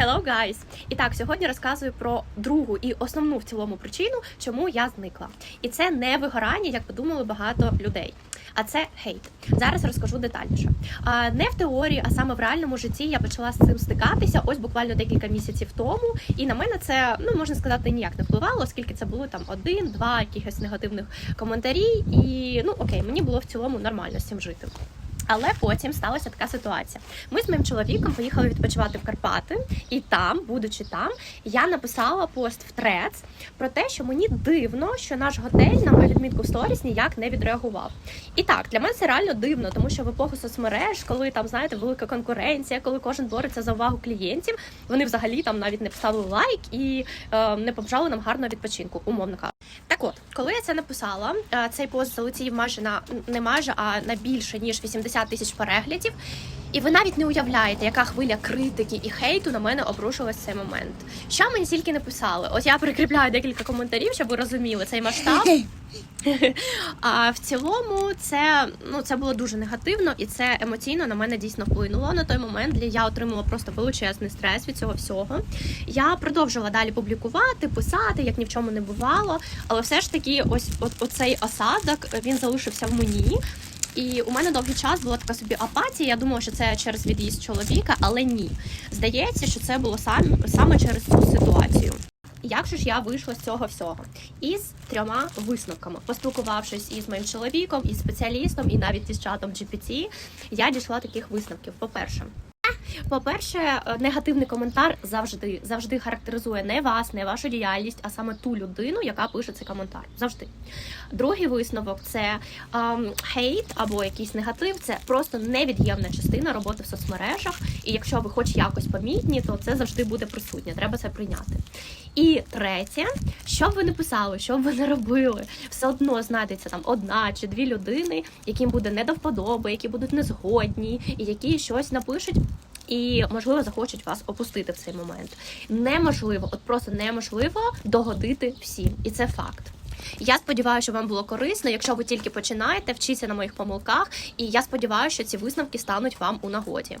Hello, guys! І так, сьогодні розказую про другу і основну в цілому причину, чому я зникла. І це не вигорання, як подумали багато людей. А це хейт. Зараз розкажу детальніше. А не в теорії, а саме в реальному житті я почала з цим стикатися ось буквально декілька місяців тому. І на мене це ну можна сказати ніяк не впливало, оскільки це було там один-два якихось негативних коментарі. І ну окей, мені було в цілому нормально з цим жити. Але потім сталася така ситуація. Ми з моїм чоловіком поїхали відпочивати в Карпати, і там, будучи там, я написала пост в Трец про те, що мені дивно, що наш готель на мою відмітку в сторіс ніяк не відреагував. І так, для мене це реально дивно, тому що в епоху соцмереж, коли там знаєте велика конкуренція, коли кожен бореться за увагу клієнтів, вони взагалі там навіть не поставили лайк і е, не побажали нам гарного відпочинку, умовно кажучи. Так от, коли я це написала, е, цей пост залетів майже на не майже, а на більше ніж 80 тисяч переглядів. І ви навіть не уявляєте, яка хвиля критики і хейту на мене обрушилась в цей момент. Що мені тільки не писали? Ось я прикріпляю декілька коментарів, щоб ви розуміли цей масштаб. А в цілому це ну це було дуже негативно, і це емоційно на мене дійсно вплинуло на той момент. Я отримала просто величезний стрес від цього всього. Я продовжила далі публікувати, писати, як ні в чому не бувало. Але все ж таки, ось от, оцей осадок він залишився в мені. І у мене довгий час була така собі апатія. Я думала, що це через від'їзд чоловіка, але ні. Здається, що це було саме, саме через цю ситуацію. Як же ж я вийшла з цього всього? Із трьома висновками, поспілкувавшись із моїм чоловіком, із спеціалістом, і навіть із чатом GPT, я дійшла таких висновків. По-перше, по-перше, е, негативний коментар завжди завжди характеризує не вас, не вашу діяльність, а саме ту людину, яка пише цей коментар. Завжди. Другий висновок це ем, хейт або якийсь негатив. Це просто невід'ємна частина роботи в соцмережах. І якщо ви хоч якось помітні, то це завжди буде присутнє. Треба це прийняти. І третє, що б ви не писали, що б ви не робили, все одно знайдеться там одна чи дві людини, яким буде не до вподоби, які будуть незгодні, і які щось напишуть. І можливо захочуть вас опустити в цей момент. Неможливо, от просто неможливо догодити всім, і це факт. Я сподіваюся, що вам було корисно. Якщо ви тільки починаєте, вчіться на моїх помилках, і я сподіваюся, що ці висновки стануть вам у нагоді.